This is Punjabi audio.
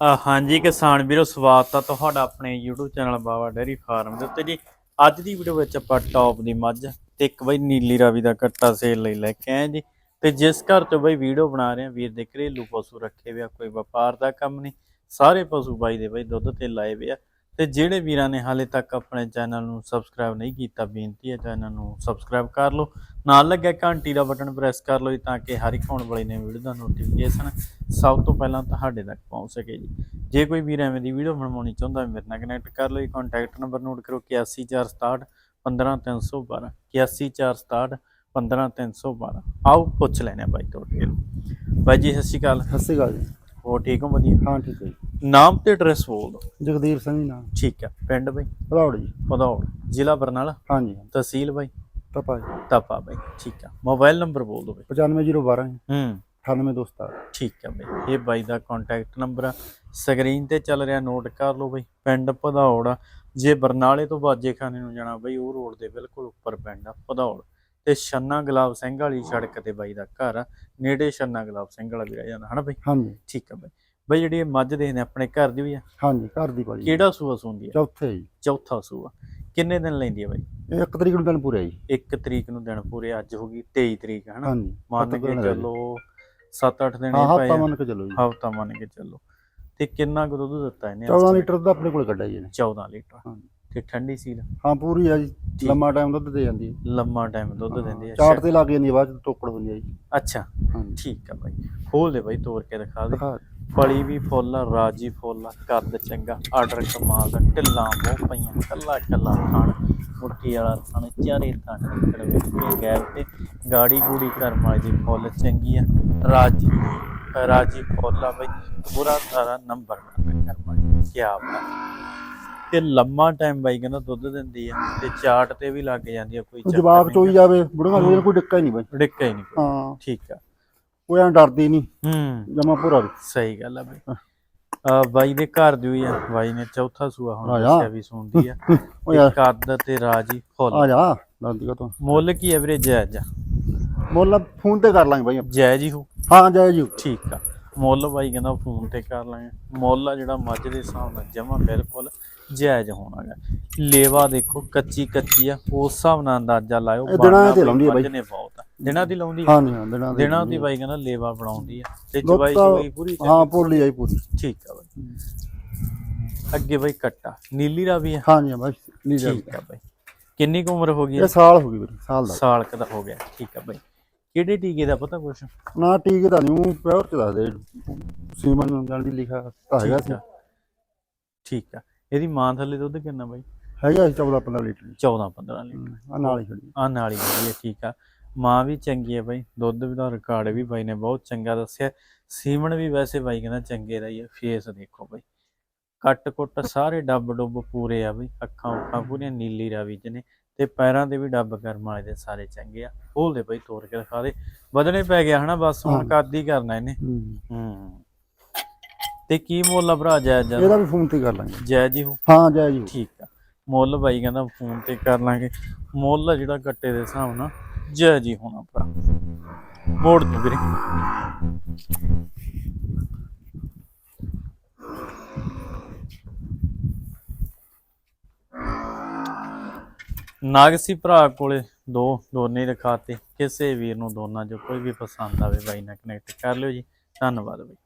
ਹਾਂਜੀ ਕਿਸਾਨ ਵੀਰੋ, ਸਵਾਗਤ ਆ ਤੁਹਾਡਾ ਆਪਣੇ YouTube channel Bawa dairy farm ਦੇ ਉੱਤੇ ਜੀ। ਅੱਜ ਦੀ ਵੀਡੀਓ ਵਿੱਚ ਆਪਾਂ ਟੌਪ ਦੀ ਮੱਝ ਤੇ ਇੱਕ ਬਈ ਨੀਲੀ ਰਾਵੀ ਦਾ ਕੱਟਾ ਸੇਲ ਲਈ ਲੈ ਕੇ ਆਏ ਜੀ। ਤੇ ਜਿਸ ਘਰ ਤੋਂ ਬਈ ਵੀਡੀਓ ਬਣਾ ਰਹੇ ਆ ਵੀਰ ਦੇ ਘਰੇਲੂ ਪਸ਼ੂ ਰੱਖੇ ਹੋਏ ਆ, ਕੋਈ ਵਪਾਰ ਦਾ ਕੰਮ ਨਹੀਂ। ਸਾਰੇ ਪਸ਼ੂ ਬਾਈ ਦੇ ਬਈ ਦੁੱਧ ਤੇ ਲਾਏ ਹੋਏ ਆ। ਤੇ ਜਿਹੜੇ ਵੀਰਾਂ ਨੇ ਹਾਲੇ ਤੱਕ ਆਪਣੇ ਚੈਨਲ ਨੂੰ ਸਬਸਕ੍ਰਾਈਬ ਨਹੀਂ ਕੀਤਾ, ਬੇਨਤੀ ਹੈ ਚੈਨਲ ਨੂੰ ਸਬਸਕ੍ਰਾਈਬ ਕਰ ਲਓ। ਨਾਲ ਲੱਗਿਆ ਘੰਟੀ ਦਾ ਬਟਨ ਪ੍ਰੈਸ ਕਰ ਲਓ ਜੀ, ਤਾਂ ਕਿ ਹਰ ਇੱਕ ਆਉਣ ਵਾਲੀ ਨਵੀਂ ਵੀਡੀਓ ਦਾ ਨੋਟੀਫਿਕੇਸ਼ਨ ਸਭ ਤੋਂ ਪਹਿਲਾਂ ਤੁਹਾਡੇ ਤੱਕ ਪਹੁੰਚ ਸਕੇ ਜੀ। ਜੇ ਕੋਈ ਵੀਰ ਐਵੇਂ ਦੀ ਵੀਡੀਓ ਬਣਵਾਉਣੀ ਚਾਹੁੰਦਾ ਹੈ ਮੇਰੇ ਨਾਲ ਕਨੈਕਟ ਕਰ ਲਓ ਜੀ। ਕੰਟੈਕਟ ਨੰਬਰ ਨੋਟ ਕਰੋ 8146 15312 8146 15312 ਆਓ, ਪੁੱਛ ਲੈਣੇ ਆ ਬਾਈ ਤੁਹਾਡੇ ਨੂੰ ਬਾਈ ਜੀ, ਸਤਿ ਸ਼੍ਰੀ ਅਕਾਲ। ਸਤਿ ਸ਼੍ਰੀ ਅਕਾਲ ਜੀ। ਹੋਰ ਠੀਕ ਹੋ ਵਧੀਆ? ਹਾਂ ਠੀਕ ਹੈ ਜੀ। ਨਾਮ ਤੇ ਐਡਰੈਸ ਬੋਲ ਦਿਓ। ਜਗਦੀਰ ਸਿੰਘ ਜੀ ਨਾਮ। ਠੀਕ ਹੈ ਪਿੰਡ ਬਾਈ? ਭਦੌੜ ਜੀ। ਪਧੌੜ ਜ਼ਿਲ੍ਹਾ ਬਰਨਾਲਾ? ਹਾਂਜੀ ਤਹਿਸੀਲ ਬਾਈ? ਤਪਾ ਜੀ। ਤਪਾ ਬਾਈ ਠੀਕ ਆ ਮੋਬਾਈਲ ਨੰਬਰ ਬੋਲ ਦਿਓ ਬਾਈ। 95012 ਜੀ। ਹੂੰ। 9827 ਠੀਕ ਆ ਬਈ ਇਹ ਬਾਈ ਦਾ ਕੰਟੈਕਟ ਨੰਬਰ ਆ। ਸਕਰੀਨ ਤੇ ਚੱਲ ਰਿਹਾ ਨੋਟ ਕਰ ਲਓ ਬਈ। ਪਿੰਡ ਭਦੌੜ ਜੇ ਬਰਨਾਲੇ ਤੋਂ ਬਾਜੇ ਖਾਨੇ ਨੂੰ ਜਾਣਾ ਬਈ ਉਹ ਰੋਡ ਦੇ ਬਿਲਕੁਲ ਉੱਪਰ ਪਿੰਡ ਆ ਭਦੌੜ। ਤੇ ਛੰਨਾ ਗੁਲਾਬ ਸਿੰਘ ਵਾਲੀ ਸੜਕ ਤੇ ਬਾਈ ਦਾ ਘਰ ਆ ਨੇੜੇ ਛੰਨਾ ਗੁਲਾਬ ਸਿੰਘ ਵਾਲਾ ਵੀ ਰਹਿ ਜਾਂਦਾ ਹਨਾ ਬਈ? ਹਾਂਜੀ। ਠੀਕ ਆ ਬਈ। ਬਈ ਜਿਹੜੀ ਇਹ ਮੱਝ ਦੇਖਦੇ ਆਪਣੇ ਘਰ ਦੀ ਵੀ ਆ? ਹਾਂਜੀ ਘਰ ਦੀ ਭਾਜੀ ਕਿਹੜਾ ਸੂਆ ਸੂੰਦੀ ਆ? ਚੌਥੇ ਜੀ। ਚੌਥਾ ਸੂਆ। ਕਿੰਨੇ ਦਿਨ ਲੈਂਦੀ ਆ ਬਈ? ਇਹ ਇੱਕ ਤਰੀਕ ਨੂੰ ਦਿਨ ਪੂਰੇ ਜੀ। 1 ਤਰੀਕ ਨੂੰ ਦਿਨ ਪੂਰੇ ਅੱਜ ਹੋ ਗਈ 23 ਤਰੀਕ ਹਨਾ? ਹਾਂਜੀ ਮੰਨ ਕੇ। ਚੱਲੋ 7-8 ਦਿਨ ਹਾਂ ਪਏ ਹਫਤਾ ਆ। ਮੰਨ ਕੇ ਚੱਲੋ ਜੀ। ਹਫਤਾ ਮੰਨ ਕੇ ਚੱਲੋ। ਤੇ ਕਿੰਨਾ ਕੁ ਦੁੱਧ ਦਿੱਤਾ ਇਹਨੇ 14 ਲੀਟਰ ਦਾ ਆਪਣੇ ਕੋਲ ਕੱਢਿਆ ਜੀ ਇਹਨੇ। 14 ਲੀਟਰ। ਹਾਂ। ਤੇ ਠੰਡੀ ਸੀਲ। ਹਾਂ ਪੂਰੀ ਆ ਜੀ। ਲੰਮਾ ਟਾਈਮ ਦੁੱਧ ਦੇ ਜਾਂਦੀ ਹੈ। ਲੰਮਾ ਟਾਈਮ ਦੁੱਧ ਦਿੰਦੀ ਹੈ। ਚਾਟ ਤੇ ਲੱਗ ਜਾਂਦੀ ਹੈ ਬਾਅਦ ਚ ਤੋਕੜ ਹੁੰਦੀ ਹੈ ਜੀ। ਅੱਛਾ। ਠੀਕ ਆ ਬਾਈ। ਖੋਲ ਦੇ ਬਾਈ ਤੋੜ ਕੇ ਦਿਖਾ ਦੇ। ਫਲੀ ਵੀ ਫੁੱਲ ਆ, ਰਾਜੀ ਫੁੱਲ ਆ, ਕੱਦ ਚੰਗਾ ਆਰਡਰ ਕਮਾਲ ਦਾ ਢਿੱਲਾਂ ਬਹੁਤ ਪਈਆਂ ਕੱਲਾ ਕੱਲਾ ਥਣ ਮੁੱਠੀ ਵਾਲਾ ਥਣ ਚਾਰੇ ਥਣ ਵੇਖੇ ਗੈਰ ਤੇ। ਗਾੜੀ ਗੂੜੀ ਕਰਮ ਵਾਲੀ ਦੀ ਫੁੱਲ ਚੰਗੀ ਆ। ਰਾਜੀ ਰਾਜੀ ਫੁੱਲ ਆ ਬਾਈ। ਪੂਰਾ ਸਾਰਾ ਨੰਬਰ ਕਰਮ ਵਾਲੀ ਕੀ ਬਾਤ। ਤੇ ਲੰਮਾ ਟਾਈਮ ਬਾਈ ਕਹਿੰਦਾ ਦੁੱਧ ਦਿੰਦੀ ਆ ਤੇ ਚਾਟ ਤੇ ਵੀ ਲੱਗ ਜਾਂਦੀ ਆ ਕੋਈ ਜਵਾਬ ਚੋਈ ਜਾਵੇ ਬੁੜੀਆਂ ਨੂੰ ਕੋਈ ਡਿੱਕਾ ਹੀ ਨਹੀਂ ਬਾਈ। ਡਿੱਕਾ ਹੀ ਨਹੀਂ। ਹਾਂ। ਠੀਕ ਆ। ਕੋਈ ਐਂ ਡਰਦੀ ਨਹੀਂ। ਹੂੰ। ਜਮਾ ਪੂਰਾ ਵੀ। ਸਹੀ ਗੱਲ ਆ ਬਈ। ਆ ਬਾਈ ਦੇ ਘਰ ਦੀ ਹੋਈ ਆ ਬਾਈ ਨੇ ਚੌਥਾ ਸੂਆ ਹੁਣ ਆ ਜਾ। ਦੱਸਿਆ ਵੀ ਸੁਣਦੀ ਆ। ਉਹ ਯਾਰ ਤੇ ਕੱਦ ਤੇ ਰਾਜੀ ਆ ਫੁੱਲ। ਜਾ ਦੰਦੀ ਕਾ ਤੋਂ। ਮੁੱਲ ਕੀ ਐਵਰੇਜ ਜਾਇਜ਼ ਆ ਮੁੱਲ ਫੋਨ ਤੇ ਕਰ ਲਾਂਗੇ ਬਾਈ। ਜਾਇਜ਼ ਹੀ ਹੋ। ਹਾਂ ਜੈ ਜੀ ਠੀਕ ਆ। ਮੁੱਲ ਬਾਈ ਕਹਿੰਦਾ ਫੋਨ ਤੇ ਕਰ ਲਾਂਗੇ। ਮੁੱਲ ਆ ਜਿਹੜਾ ਮੱਝ ਦੇ ਹਿਸਾਬ ਨਾਲ ਜਮਾ ਬਿਲਕੁਲ ਜਾਇਜ਼ ਹੋਣਾਗਾ। ਲੇਵਾ ਦੇਖੋ ਕੱਚੀ ਕੱਚੀ ਆ ਉਸ ਹਿਸਾਬ ਨਾਲ ਅੰਦਾਜ਼ਾ ਲਾਇਓ ਦਿਨਾਂ ਤੇ ਲਾਉਂਦੀ ਆ ਮੱਝ ਬਾਈ। ਨੇ ਬਹੁਤ ਆ। ਦਿਨਾਂ ਦੀ ਲਾਉਂਦੀ? ਹਾਂਜੀ ਹਾਂ ਦਿਨਾਂ ਦੇ ਦਿਨਾਂ ਦੀ ਬਾਈ ਕਹਿੰਦਾ ਲੇਵਾ ਬਣਾਉਂਦੀ ਆ। ਤੇ ਤਾਂ- ਜਵਾਈ ਪੂਰੀ ਹਾਂ ਭੁੱਲੀ ਆਈ ਪੂਰੀ। ਠੀਕ ਆ ਬਾਈ। ਅੱਗੇ ਬਾਈ ਕੱਟਾ। ਨੀਲੀ ਰਾਵੀ ਆ? ਹਾਂ ਬਾਈ ਨਹੀਂ ਜਾ ਠੀਕ ਆ। ਬਾਈ। ਕਿੰਨੀ ਕੁ ਉਮਰ ਹੋ ਗਈ? ਇਹ ਸਾਲ ਹੋ ਗਈ ਵੀਰੇ ਸਾਲ ਦਾ। ਸਾਲ ਕ ਦਾ ਹੋ ਗਿਆ। ਠੀਕ ਆ ਬਾਈ। ਕਿਹੜੇ ਟੀਕੇ ਦਾ ਪਤਾ ਕੁਛ? ਨਾ ਟੀਕੇ ਤਾਂ ਨਹੀਂ ਪਿਓਰ ਚ ਦੱਸ ਦੇ ਸੀਮਨ ਨੂੰ ਜਾਣ ਦੀ ਲਿਖਿਆ ਤਾਂ ਹੈਗਾ ਸੀ ਆ। ਠੀਕ ਆ। ਇਹਦੀ ਮਾਂ ਥੱਲੇ ਦੁੱਧ ਕਿੰਨਾ ਬਾਈ? ਹੈਗਾ ਸੀ 14 15 ਲੀਟਰ 14 15 ਲੀਟਰ। ਆ ਨਾਲ ਹੀ ਖੜੀ ਆ। ਨਾਲੀ ਵਧੀਆ ਠੀਕ ਆ। ਮਾਂ ਵੀ ਚੰਗੀ ਹੈ ਬਾਈ। ਦੁੱਧ ਵੀ ਦਾ ਰਿਕਾਰਡ ਵੀ ਬਾਈ ਨੇ ਬਹੁਤ ਚੰਗਾ ਦੱਸਿਆ। ਸੀਮਨ ਵੀ ਵੈਸੇ ਬਾਈ ਕਹਿੰਦਾ ਚੰਗੇ ਦਾ ਹੀ ਆ। ਫੇਸ ਦੇਖੋ ਬਾਈ। ਕੱਟ ਕੁੱਟ ਸਾਰੇ ਡੱਬ ਡੁੱਬ ਪੂਰੇ ਆ ਬਈ। ਅੱਖਾਂ ਉੱਖਾਂ ਪੂਰੀਆਂ ਨੀਲੀ ਰਾਵੀ ਚ ਨੇ। ਤੇ ਪੈਰਾਂ ਦੇ ਵੀ ਡੱਬ ਕਰਮ ਵਾਲੇ ਦੇ ਸਾਰੇ ਚੰਗੇ ਆ। ਖੋਲ ਦੇ ਬਾਈ ਤੋੜ ਕੇ ਦਿਖਾ ਦੇ। ਵਧਣੇ ਪੈ ਗਿਆ ਹਨਾ ਬਸ ਹੁਣ ਹੀ। ਕਰਨਾ ਇਹਨੇ? ਹੂੰ। ਤੇ ਕੀ ਮੁੱਲ ਆ ਭਰਾ ਜਾਇਜ਼ ਇਹਦਾ ਵੀ ਫੋਨ ਤੇ ਕਰ ਲਾਂਗੇ। ਜਾਇਜ਼ ਹੀ ਹੋ? ਹਾਂ ਜੈ ਜੀ ਠੀਕ ਆ। ਮੁੱਲ ਬਾਈ ਕਹਿੰਦਾ ਫੋਨ ਤੇ ਕਰ ਲਾਂਗੇ। ਮੁੱਲ ਜਿਹੜਾ ਕੱਟੇ ਦੇ ਹਿਸਾਬ ਨਾਲ ਜੈ ਜੀ ਹੋਣਾ ਭਰਾ। ਮੋੜ ਦੋ ਵੀਰੇ। ਨਾਗਸੀ ਭਰਾ ਕੋਲੇ, ਦੋ, ਦੋਨੇ ਰਖਾਤੇ। ਕਿਸੇ ਵੀਰ ਨੂੰ ਦੋਨਾਂ ਚੋਂ ਕੋਈ ਵੀ ਪਸੰਦ ਆਵੇ, ਬਾਈ ਨਾਲ ਕਨੈਕਟ ਕਰ ਲਿਓ ਜੀ। ਧੰਨਵਾਦ ਬਾਈ।